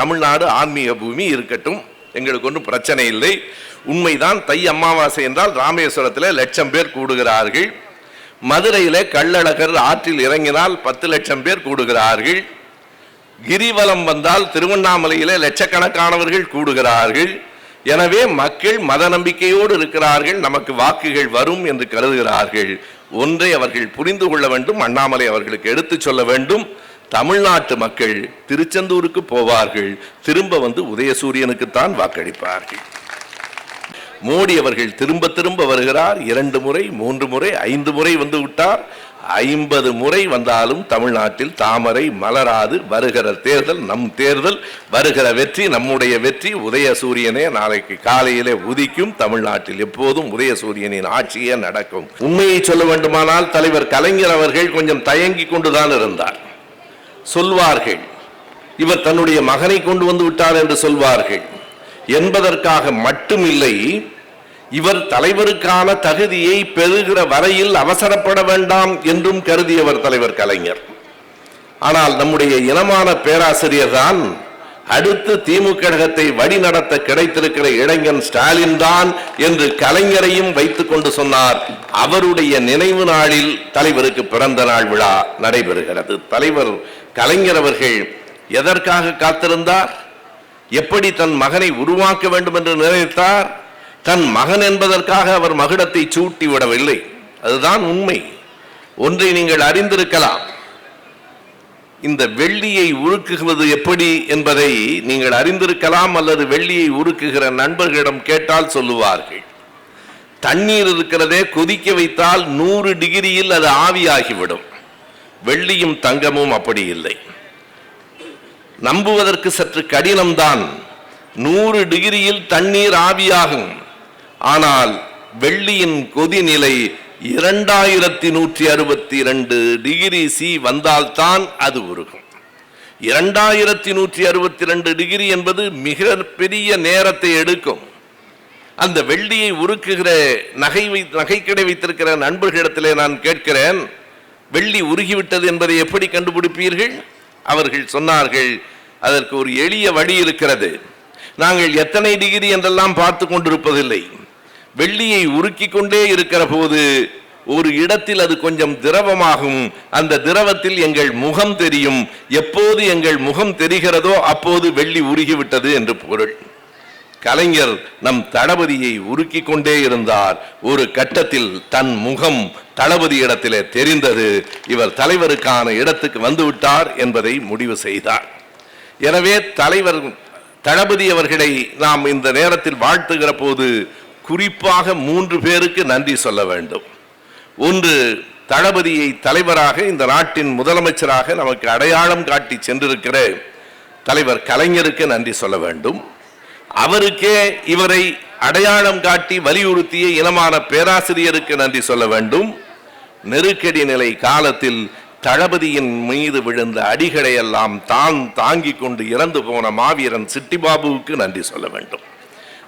தமிழ்நாடு ஆன்மீக பூமி இருக்கட்டும் எங்களுக்கு ஒன்றும் பிரச்சனை இல்லை. உண்மைதான் தை அமாவாசை என்றால் ராமேஸ்வரத்தில் லட்சம் பேர் கூடுகிறார்கள். மதுரையில் கள்ளழகர் ஆற்றில் இறங்கினால் பத்து லட்சம் பேர் கூடுகிறார்கள். கிரிவலம் வந்தால் திருவண்ணாமலையில் லட்சக்கணக்கானவர்கள் கூடுகிறார்கள். எனவே மக்கள் மத நம்பிக்கையோடு இருக்கிறார்கள் நமக்கு வாக்குகள் வரும் என்று கருதுகிறார்கள். ஒன்றை அவர்கள் புரிந்து கொள்ள வேண்டும் அண்ணாமலை அவர்களுக்கு எடுத்துச் சொல்ல வேண்டும். தமிழ்நாட்டு மக்கள் திருச்செந்தூருக்கு போவார்கள் திரும்ப வந்து உதயசூரியனுக்குத்தான் வாக்களிப்பார்கள். மோடி அவர்கள் திரும்ப திரும்ப வருகிறார் இரண்டு முறை மூன்று முறை ஐந்து முறை வந்து விட்டார் ஐம்பது முறை வந்தாலும் தமிழ்நாட்டில் தாமரை மலராது வருகிற தேர்தல் நம் தேர்தல் வருகிற வெற்றி நம்முடைய வெற்றி உதயசூரியனே நாளைக்கு காலையிலே உதிக்கும் தமிழ்நாட்டில் எப்போதும் உதயசூரியனின் ஆட்சியே நடக்கும். உண்மையை சொல்ல வேண்டுமானால் தலைவர் கலைஞர் அவர்கள் கொஞ்சம் தயங்கி கொண்டுதான் இருந்தார். சொல்வார்கள். இவர் தன்னுடைய மகனை கொண்டு வந்து விட்டார் என்று சொல்வார்கள். என்பதற்காக மட்டுமில்லை இவர் தலைவருக்கான தகுதியை பெறுகிற வரையில் அவசரப்பட வேண்டாம் என்றும் கருதியவர் தலைவர் கலைஞர். ஆனால் நம்முடைய இனமான பேராசிரியர் தான் அடுத்து திமுக கழகத்தை வழிநடத்த கிடைத்திருக்கிற இளைஞன் ஸ்டாலின் தான் என்று கலைஞரையும் வைத்துக் கொண்டு சொன்னார். அவருடைய நினைவு நாளில் தலைவருக்கு பிறந்த நாள் விழா நடைபெறுகிறது. தலைவர் கலைஞர் அவர்கள் எதற்காக காத்திருந்தார்? எப்படி தன் மகனை உருவாக்க வேண்டும் என்று நினைத்தார்? தன் மகன் என்பதற்காக அவர் மகுடத்தை சூட்டி விடவில்லை. அதுதான் உண்மை. ஒன்றை நீங்கள் அறிந்திருக்கலாம். இந்த வெள்ளியை உருக்குவது எப்படி என்பதை நீங்கள் அறிந்திருக்கலாம் அல்லது வெள்ளியை உருக்குகிற நண்பர்களிடம் கேட்டால் சொல்லுவார்கள். தண்ணீர் இருக்கிறதே கொதிக்க வைத்தால் நூறு டிகிரியில் அது ஆவியாகிவிடும். வெள்ளியும் தங்கமும் அப்படி இல்லை. நம்புவதற்கு சற்று கடினம்தான். நூறு டிகிரியில் தண்ணீர் ஆவியாகும். ஆனால் வெள்ளியின் கொதிநிலை இரண்டாயிரத்தி நூற்றி அறுபத்தி இரண்டு டிகிரி சி வந்தால்தான் அது உருகும். இரண்டாயிரத்தி நூற்றி அறுபத்தி ரெண்டு டிகிரி என்பது மிக பெரிய நேரத்தை எடுக்கும். அந்த வெள்ளியை உருக்குகிற நகை வை நகைக்கடை வைத்திருக்கிற நண்பர்களிடத்திலே நான் கேட்கிறேன் வெள்ளி உருகிவிட்டது என்பதை எப்படி கண்டுபிடிப்பீர்கள்? அவர்கள் சொன்னார்கள் அதற்கு ஒரு எளிய வழி இருக்கிறது. நாங்கள் எத்தனை டிகிரி என்றெல்லாம் பார்த்து கொண்டிருப்பதில்லை. வெள்ளியை உருக்கி கொண்டே இருக்கிற போது ஒரு இடத்தில் அது கொஞ்சம் திரவமாகும். அந்த திரவத்தில் எங்கள் முகம் தெரியும். எப்போது எங்கள் முகம் தெரிகிறதோ அப்போது வெள்ளி உருகிவிட்டது என்று பொருள். கலைஞர் நம் தளபதியை உருக்கி கொண்டே இருந்தார். ஒரு கட்டத்தில் தன் முகம் தளபதி இடத்திலே தெரிந்தது. இவர் தலைவருக்கான இடத்துக்கு வந்துவிட்டார் என்பதை முடிவு செய்தார். எனவே தலைவர் தளபதி அவர்களை நாம் இந்த நேரத்தில் வாழ்த்துகிற போது குறிப்பாக மூன்று பேருக்கு நன்றி சொல்ல வேண்டும். ஒன்று தளபதியை தலைவராக இந்த நாட்டின் முதலமைச்சராக நமக்கு அடையாளம் காட்டி சென்றிருக்கிற தலைவர் கலைஞருக்கு நன்றி சொல்ல வேண்டும். அவருக்கே இவரை அடையாளம் காட்டி வலியுறுத்திய இனமான பேராசிரியருக்கு நன்றி சொல்ல வேண்டும். நெருக்கடி நிலை காலத்தில் தளபதியின் மீது விழுந்த அடிகளை எல்லாம் தான் தாங்கிக் கொண்டு இறந்து போன மாவீரன் சிட்டிபாபுவுக்கு நன்றி சொல்ல வேண்டும்.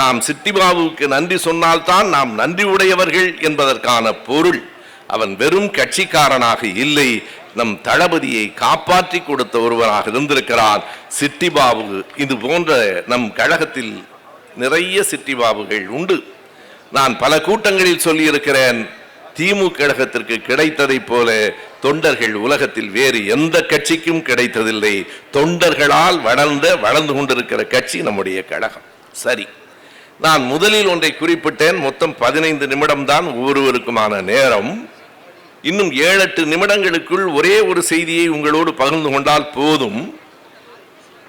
நாம் சிட்டிபாபுவுக்கு நன்றி சொன்னால்தான் நாம் நன்றி உடையவர்கள் என்பதற்கான பொருள். அவன் வெறும் கட்சிக்காரனாக இல்லை நம் தளபதியை காப்பாற்றி கொடுத்த ஒருவராக இருந்திருக்கிறார். சிட்டிபாபு இது போன்ற நம் கழகத்தில் நிறைய சிட்டிபாபுகள் உண்டு. நான் பல கூட்டங்களில் சொல்லியிருக்கிறேன் திமுக கழகத்திற்கு கிடைத்ததைப் போல தொண்டர்கள் உலகத்தில் வேறு எந்த கட்சிக்கும் கிடைத்ததில்லை. தொண்டர்களால் வளர்ந்த வளர்ந்து கொண்டிருக்கிற கட்சி நம்முடைய கழகம். சரி. நான் முதலில் ஒன்றை குறிப்பிட்டேன் மொத்தம் பதினைந்து நிமிடம் தான் ஒவ்வொருவருக்குமான நேரம். இன்னும் ஏழு எட்டு நிமிடங்களுக்குள் ஒரே ஒரு செய்தியை உங்களோடு பகிர்ந்து கொண்டால் போதும்.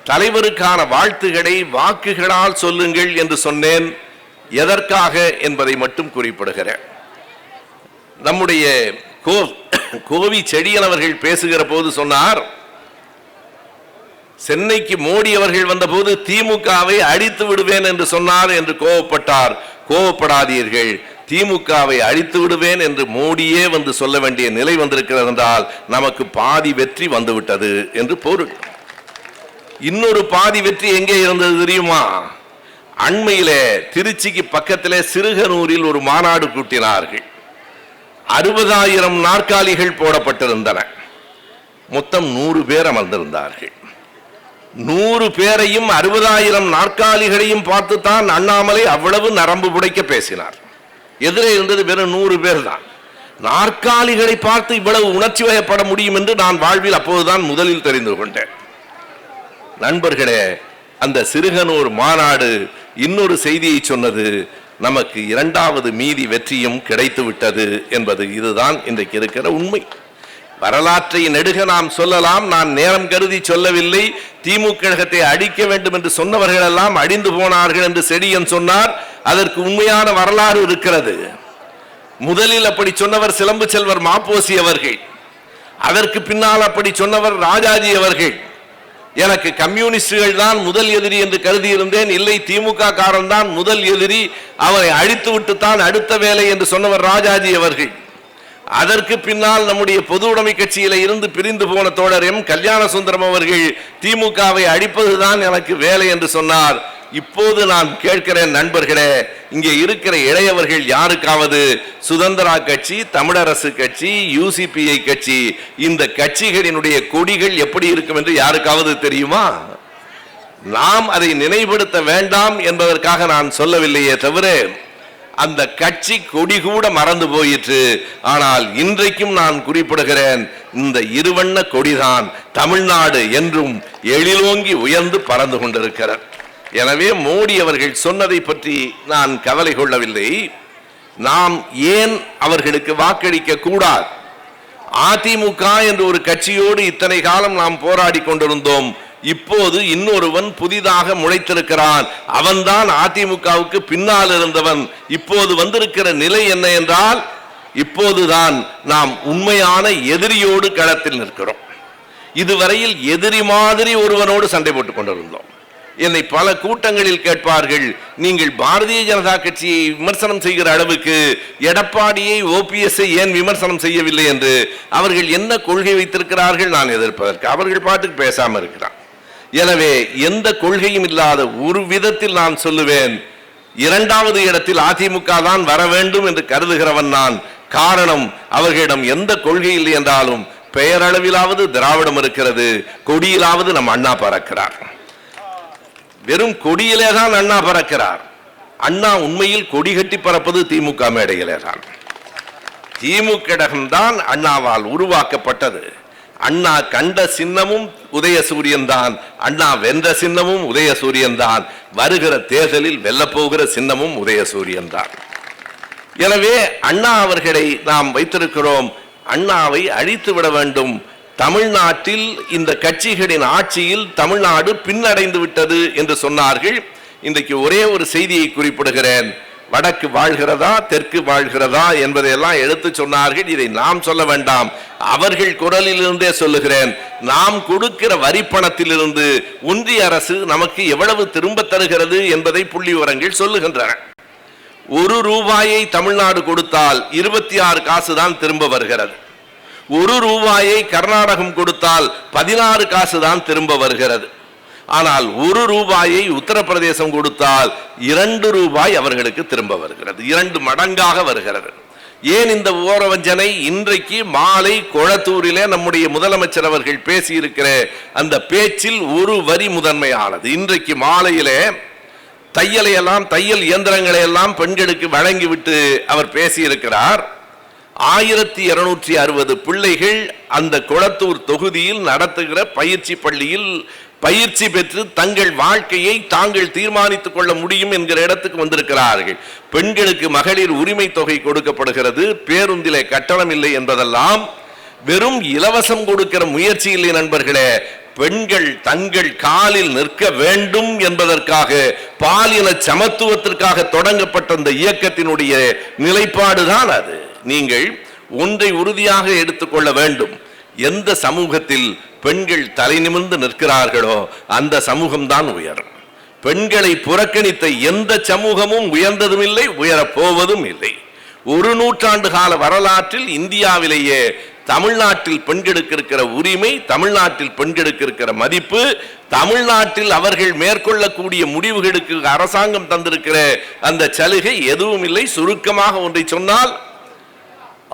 தலைவருக்கான வாழ்த்துகளை வாக்குகளால் சொல்லுங்கள் என்று சொன்னேன். எதற்காக என்பதை மட்டும் குறிப்பிடுகிறேன். நம்முடைய கோ கோவி செடியன் அவர்கள் பேசுகிற போது சொன்னார் சென்னைக்கு மோடி அவர்கள் வந்தபோது திமுகவை அழித்து விடுவேன் என்று சொன்னார் என்று கோவப்பட்டார். கோவப்படாதீர்கள். திமுகவை அழித்து விடுவேன் என்று மோடியே வந்து சொல்ல வேண்டிய நிலை வந்திருக்கிறது என்றால் நமக்கு பாதி வெற்றி வந்துவிட்டது என்று பொருள் இன்னொரு பாதி வெற்றி எங்கே இருந்தது தெரியுமா? அண்மையிலே திருச்சிக்கு பக்கத்திலே சிறுகனூரில் ஒரு மாநாடு கூட்டினார்கள். அறுபதாயிரம் நாற்காலிகள் போடப்பட்டிருந்தன. மொத்தம் நூறு பேர் அமர்ந்திருந்தார்கள். நூறு பேரையும் அறுபதாயிரம் நாற்காலிகளையும் பார்த்துத்தான் அண்ணாமலை அவ்வளவு நரம்பு புடைக்க பேசினார். எதிரே இருந்தது வெறும் நூறு பேர் தான் நாற்காலிகளை பார்த்து இவ்வளவு உணர்ச்சி வயப்பட முடியும் என்று நான் வாழ்வில் அப்போதுதான் முதலில் தெரிந்து கொண்டேன். நண்பர்களே அந்த சிறுகனூர் மாநாடு இன்னொரு செய்தியை சொன்னது நமக்கு இரண்டாவது மீதி வெற்றியும் கிடைத்து விட்டது என்பது. இதுதான் இன்றைக்கு இருக்கிற உண்மை. வரலாற்றை நெடுக நாம் சொல்லலாம். நான் நேரம் கருதி சொல்லவில்லை. திமுக கழகத்தை அடிக்க வேண்டும் என்று சொன்னவர்கள் எல்லாம் அடிந்து போனார்கள் என்று செடியன் சொன்னார். அதற்கு உண்மையான வரலாறு இருக்கிறது. முதலில் அப்படி சொன்னவர் சிலம்பு செல்வர் மாப்போசி அவர்கள். அதற்கு பின்னால் அப்படி சொன்னவர் ராஜாஜி அவர்கள். எனக்கு கம்யூனிஸ்டுகள் தான் முதல் எதிரி என்று கருதி இருந்தேன் இல்லை திமுக காரன் தான் முதல் எதிரி. அவரை அழித்து விட்டு தான் அடுத்த வேலை என்று சொன்னவர் ராஜாஜி அவர்கள். அதற்கு பின்னால் நம்முடைய பொது உடைமை கட்சியில இருந்து பிரிந்து போன தோழர் எம். கல்யாண சுந்தரம் அவர்கள் திமுகவை அழிப்பதுதான் எனக்கு வேலை என்று சொன்னார். இப்போது நான் கேட்கிறேன் நண்பர்களே இங்கே இருக்கிற இளையவர்கள் யாருக்காவது? சுதந்திரா கட்சி தமிழரசு கட்சி யூசிபிஐ கட்சி இந்த கட்சிகளினுடைய கொடிகள் எப்படி இருக்கும் என்று யாருக்காவது தெரியுமா? நாம் அதை நினைவுபடுத்த வேண்டாம் என்பதற்காக நான் சொல்லவில்லையே தவிர அந்த கட்சி கொடி கூட மறந்து போயிற்று. ஆனால் இன்றைக்கும் நான் குறிப்பிடுகிறேன் இந்த இருவண்ண கொடிதான் தமிழ்நாடு என்றும் எழிலோங்கி உயர்ந்து பறந்து கொண்டிருக்கிறார் எனவே மோடி அவர்கள் சொன்னதை பற்றி நான் கவலை கொள்ளவில்லை. நாம் ஏன் அவர்களுக்கு வாக்களிக்க கூடாது? அதிமுக என்று ஒரு கட்சியோடு இத்தனை காலம் நாம் போராடி கொண்டிருந்தோம். இப்போது இன்னொருவன் புதிதாக முளைத்திருக்கிறான். அவன்தான் அதிமுகவுக்கு பின்னால் இருந்தவன். இப்போது வந்திருக்கிற நிலை என்ன என்றால் இப்போதுதான் நாம் உண்மையான எதிரியோடு களத்தில் நிற்கிறோம். இதுவரையில் எதிரி மாதிரி ஒருவனோடு சண்டை போட்டுக் கொண்டிருந்தோம். என்னை பல கூட்டங்களில் கேட்பார்கள் நீங்கள் பாரதிய ஜனதா கட்சியை விமர்சனம் செய்கிற அளவுக்கு எடப்பாடியை ஓபிஎஸ்ஐ ஏன் விமர்சனம் செய்யவில்லை? என்று அவர்கள் என்ன கொள்கை வைத்திருக்கிறார்கள் நான் எதிர்ப்பதற்கு அவர்கள் பாட்டுக்கு பேசாமல் இருக்கிறான். எனவே எந்த கொள்கையும் இல்லாத ஒரு விதத்தில் நான் சொல்லுவேன். இரண்டாவது இடத்தில் அதிமுக தான் வர வேண்டும் என்று கருதுகிறவன் நான். காரணம் அவர்களிடம் எந்த கொள்கை இல்லை என்றாலும் பெயரளவிலாவது திராவிடம் இருக்கிறது. கொடியிலாவது நம் அண்ணா பறக்கிறார். வெறும் கொடியிலே தான் அண்ணா பறக்கிறார். அண்ணா உண்மையில் கொடி கட்டி பறப்பது திமுக மேடையிலே தான். திமுக தான் அண்ணாவால் உருவாக்கப்பட்டது. அண்ணா கண்ட சின்னமும் உதயசூரியன் தான். அண்ணா வென்ற சின்னமும் உதயசூரியன் தான். வருகிற தேர்தலில் வெல்லப்போகிற சின்னமும் உதயசூரியன் தான். எனவே அண்ணா அவர்களை நாம் வைத்திருக்கிறோம். அண்ணாவை அழித்து விட வேண்டும். தமிழ்நாட்டில் இந்த கட்சிகளின் ஆட்சியில் தமிழ்நாடு பின்னடைந்து விட்டது என்று சொன்னார்கள். இன்றைக்கு ஒரே ஒரு செய்தியை குறிப்பிடுகிறேன். வடக்கு வாழ்கிறதா தெற்கு வாழ்கிறதா என்பதையெல்லாம் எடுத்து சொன்னார்கள். இதை நாம் சொல்ல வேண்டாம். அவர்கள் குரலிலிருந்தே சொல்லுகிறேன். நாம் கொடுக்கிற வரி பணத்திலிருந்து ஒன்றிய அரசு நமக்கு எவ்வளவு திரும்ப தருகிறது என்பதை புள்ளி விவரங்கள் சொல்லுகின்றன. ஒரு ரூபாயை தமிழ்நாடு கொடுத்தால் இருபத்தி ஆறு காசு தான் திரும்ப வருகிறது. ஒரு ரூபாயை கர்நாடகம் கொடுத்தால் பதினாறு காசு தான் திரும்ப வருகிறது. ஆனால் ஒரு ரூபாயை உத்தரப்பிரதேசம் கொடுத்தால் இரண்டு ரூபாய் அவர்களுக்கு திரும்ப வருகிறது. இரண்டு மடங்காக வருகிறது. ஏன் இந்த ஓரவஞ்சனை? இன்றைக்கு மாலை கொளத்தூரிலே நம்முடைய முதலமைச்சர் அவர்கள் பேசியிருக்கிற அந்த பேச்சில் ஒரு வரி முதன்மையானது. இன்றைக்கு மாலையிலே தையலையெல்லாம் தையல் இயந்திரங்களை எல்லாம் பெண்களுக்கு வழங்கிவிட்டு அவர் பேசியிருக்கிறார். ஆயிரத்தி இருநூற்றி அறுபது பிள்ளைகள் அந்த குளத்தூர் தொகுதியில் நடத்துகிற பயிற்சி பள்ளியில் பயிற்சி பெற்று தங்கள் வாழ்க்கையை தாங்கள் தீர்மானித்துக் கொள்ள முடியும் என்கிற இடத்துக்கு வந்திருக்கிறார்கள். பெண்களுக்கு மகளிர் உரிமை தொகை கொடுக்கப்படுகிறது. பேருந்திலே கட்டணம் இல்லை என்பதெல்லாம் வெறும் இலவசம் கொடுக்கிற முயற்சி இல்லை நண்பர்களே. பெண்கள் தங்கள் காலில் நிற்க வேண்டும் என்பதற்காக பாலின சமத்துவத்திற்காக தொடங்கப்பட்ட அந்த இயக்கத்தினுடைய நிலைப்பாடுதான் அது. நீங்கள் ஒன்றை உறுதியாக எடுத்துக்கொள்ள வேண்டும். எந்த சமூகத்தில் பெண்கள் தலை நிமிர்ந்து நிற்கிறார்களோ அந்த சமூகம்தான் உயரும். பெண்களை புறக்கணித்த எந்த சமூகமும் உயர்ந்ததும் இல்லை உயரப்போவதும் இல்லை. ஒரு நூற்றாண்டு கால வரலாற்றில் இந்தியாவிலேயே தமிழ்நாட்டில் பெண்களுக்கு இருக்கிற உரிமை தமிழ்நாட்டில் பெண்களுக்கு இருக்கிற மதிப்பு தமிழ்நாட்டில் அவர்கள் மேற்கொள்ளக்கூடிய முடிவுகளுக்கு அரசாங்கம் தந்திருக்கிற அந்த சலுகை எதுவும் இல்லை சுருக்கமாக ஒன்றை சொன்னால்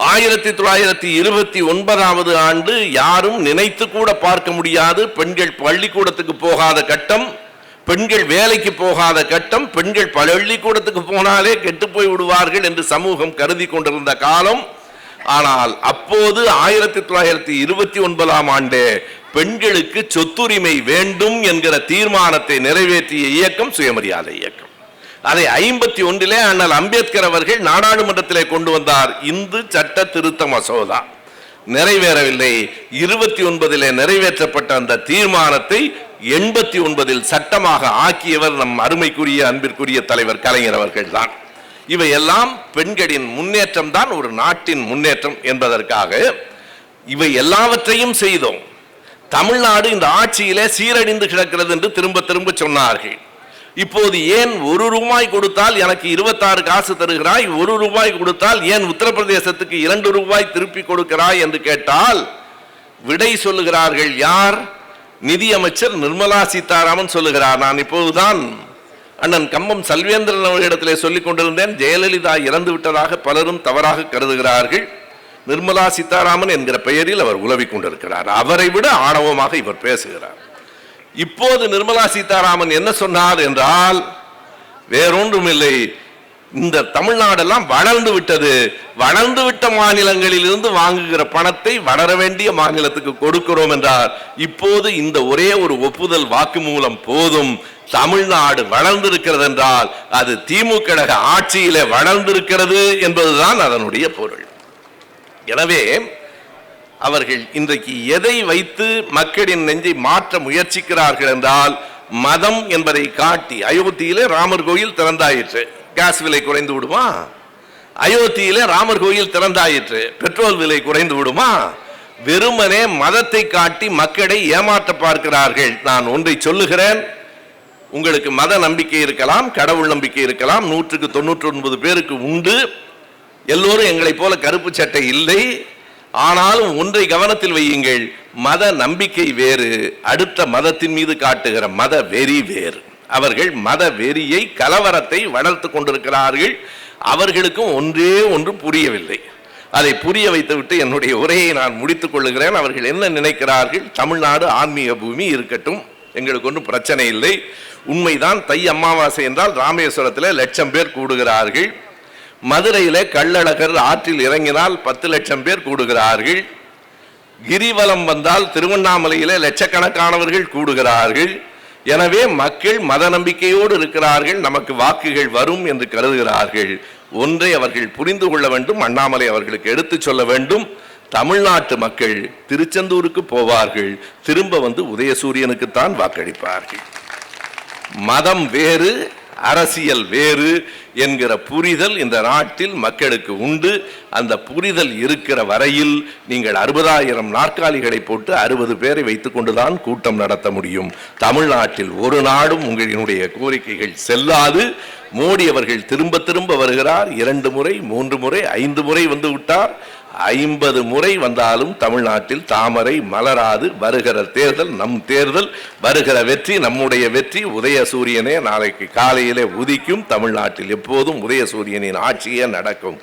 ஆயிரத்தி தொள்ளாயிரத்தி இருபத்தி ஒன்பதாவது ஆண்டு யாரும் நினைத்து கூட பார்க்க முடியாது. பெண்கள் பள்ளிக்கூடத்துக்கு போகாத கட்டம் பெண்கள் வேலைக்கு போகாத கட்டம் பெண்கள் பள்ளிக்கூடத்துக்கு போனாலே கெட்டு போய் விடுவார்கள் என்று சமூகம் கருதி கொண்டிருந்த காலம். ஆனால் அப்போது ஆயிரத்தி தொள்ளாயிரத்தி இருபத்தி ஒன்பதாம் ஆண்டு பெண்களுக்கு சொத்துரிமை வேண்டும் என்கிற தீர்மானத்தை நிறைவேற்றிய இயக்கம் சுயமரியாதை இயக்கம். அதை ஐம்பத்தி ஒன்றிலே அண்ணல் அம்பேத்கர் அவர்கள் நாடாளுமன்றத்திலே கொண்டு வந்தார். இந்து சட்ட திருத்த மசோதா. நிறைவேறவில்லை. இருபத்தி ஒன்பதிலே நிறைவேற்றப்பட்ட அந்த தீர்மானத்தை எண்பத்தி ஒன்பதில் சட்டமாக ஆக்கியவர் நம் அருமைக்குரிய அன்பிற்குரிய தலைவர் கலைஞர் அவர்கள் தான். இவையெல்லாம் பெண்களின் முன்னேற்றம் தான் ஒரு நாட்டின் முன்னேற்றம் என்பதற்காக இவை எல்லாவற்றையும் செய்தோம். தமிழ்நாடு இந்த ஆட்சியிலே சீரழிந்து கிடக்கிறது என்று திரும்ப திரும்ப சொன்னார்கள். இப்போது ஏன் ஒரு ரூபாய் கொடுத்தால் எனக்கு இருபத்தாறு காசு தருகிறாய்? ஒரு ரூபாய் கொடுத்தால் ஏன் உத்தரப்பிரதேசத்துக்கு இரண்டு ரூபாய் திருப்பி கொடுக்கிறாய் என்று கேட்டால் விடை சொல்லுகிறார்கள் யார்? நிதியமைச்சர் நிர்மலா சீதாராமன் சொல்லுகிறார். நான் இப்போதுதான் அண்ணன் கம்பம் சல்வேந்திரன் அவர்களிடத்திலே சொல்லிக் கொண்டிருந்தேன். ஜெயலலிதா இறந்து விட்டதாக பலரும் தவறாக கருதுகிறார்கள். நிர்மலா சீதாராமன் என்கிற பெயரில் அவர் உலவிக் கொண்டிருக்கிறார். அவரை விட ஆணவமாக இவர் பேசுகிறார். இப்போது நிர்மலா சீதாராமன் என்ன சொன்னார் என்றால் வேறொன்றும் இல்லை இந்த தமிழ்நாடெல்லாம் வளர்ந்து விட்டது. வளர்ந்து விட்ட மாநிலங்களில் இருந்து வாங்குகிற பணத்தை வளர வேண்டிய மாநிலத்துக்கு கொடுக்கிறோம் என்றார். இப்போது இந்த ஒரே ஒரு ஒப்புதல் வாக்குமூலம் போதும். தமிழ்நாடு வளர்ந்திருக்கிறது என்றால் அது திமுக ஆட்சியிலே வளர்ந்திருக்கிறது என்பதுதான் அதனுடைய பொருள். எனவே அவர்கள் இன்றைக்கு எதை வைத்து மக்களின் நெஞ்சை மாற்ற முயற்சிக்கிறார்கள் என்றால் மதம் என்பதை காட்டி அயோத்தியிலே ராமர் கோயில் திறந்தாயிற்று. கேஸ் விலை குறைந்து விடுமா? அயோத்தியிலே ராமர் கோயில் திறந்தாயிற்று. பெட்ரோல் விலை குறைந்து விடுமா? வெறுமனே மதத்தை காட்டி மக்களை ஏமாற்ற பார்க்கிறார்கள். நான் ஒன்றை சொல்லுகிறேன். உங்களுக்கு மத நம்பிக்கை இருக்கலாம் கடவுள் நம்பிக்கை இருக்கலாம். நூற்றுக்கு தொண்ணூற்றி ஒன்பது பேருக்கு உண்டு. எல்லோரும் எங்களைப் போல கருப்பு சட்டை இல்லை. ஆனாலும் ஒன்றை கவனத்தில் வையுங்கள் மத நம்பிக்கை வேறு அடுத்த மதத்தின் மீது காட்டுகிற மத வெறி வேறு. அவர்கள் மத வெறியை கலவரத்தை வளர்த்து கொண்டிருக்கிறார்கள். அவர்களுக்கும் ஒன்றே ஒன்று புரியவில்லை. அதை புரிய வைத்துவிட்டு என்னுடைய உரையை நான் முடித்துக் கொள்ளுகிறேன். அவர்கள் என்ன நினைக்கிறார்கள்? தமிழ்நாடு ஆன்மீக பூமி இருக்கட்டும். எங்களுக்கு ஒன்றும் பிரச்சனை இல்லை. உண்மைதான் தை அமாவாசை என்றால் ராமேஸ்வரத்தில் லட்சம் பேர் கூடுகிறார்கள். மதுரையிலே கள்ளழகர் ஆற்றில் இறங்கினால் பத்து லட்சம் பேர் கூடுகிறார்கள். கிரிவலம் வந்தால் திருவண்ணாமலையிலே லட்சக்கணக்கானவர்கள் கூடுகிறார்கள். எனவே மக்கள் மத நம்பிக்கையோடு இருக்கிறார்கள் நமக்கு வாக்குகள் வரும் என்று கருதுகிறார்கள். ஒன்றை அவர்கள் புரிந்து கொள்ள வேண்டும் அண்ணாமலை அவர்களுக்கு எடுத்துச் சொல்ல வேண்டும். தமிழ்நாட்டு மக்கள் திருச்செந்தூருக்கு போவார்கள் திரும்ப வந்து உதயசூரியனுக்குத்தான் வாக்களிப்பார்கள். மதம் வேறு அரசியல் வேறு என்கிற புரிதல் இந்த நாட்டில் மக்களுக்கு உண்டு. அந்த புரிதல் இருக்கிற வரையில் நீங்கள் அறுபதாயிரம் நாற்காலிகளை போட்டு அறுபது பேரை வைத்துக்கொண்டுதான் கூட்டம் நடத்த முடியும். தமிழ்நாட்டில் ஒரு நாடும் உங்களினுடைய கோரிக்கைகள் செல்லாது. மோடி அவர்கள் திரும்ப திரும்ப வருகிறார். இரண்டு முறை மூன்று முறை ஐந்து முறை வந்து விட்டார். ஐம்பது முறை வந்தாலும் தமிழ்நாட்டில் தாமரை மலராது. வருகிற தேர்தல் நம் தேர்தல் வருகிற வெற்றி நம்முடைய வெற்றி உதய சூரியனே நாளைக்கு காலையிலே உதிக்கும். தமிழ்நாட்டில் எப்போதும் உதயசூரியனின் ஆட்சியே நடக்கும்.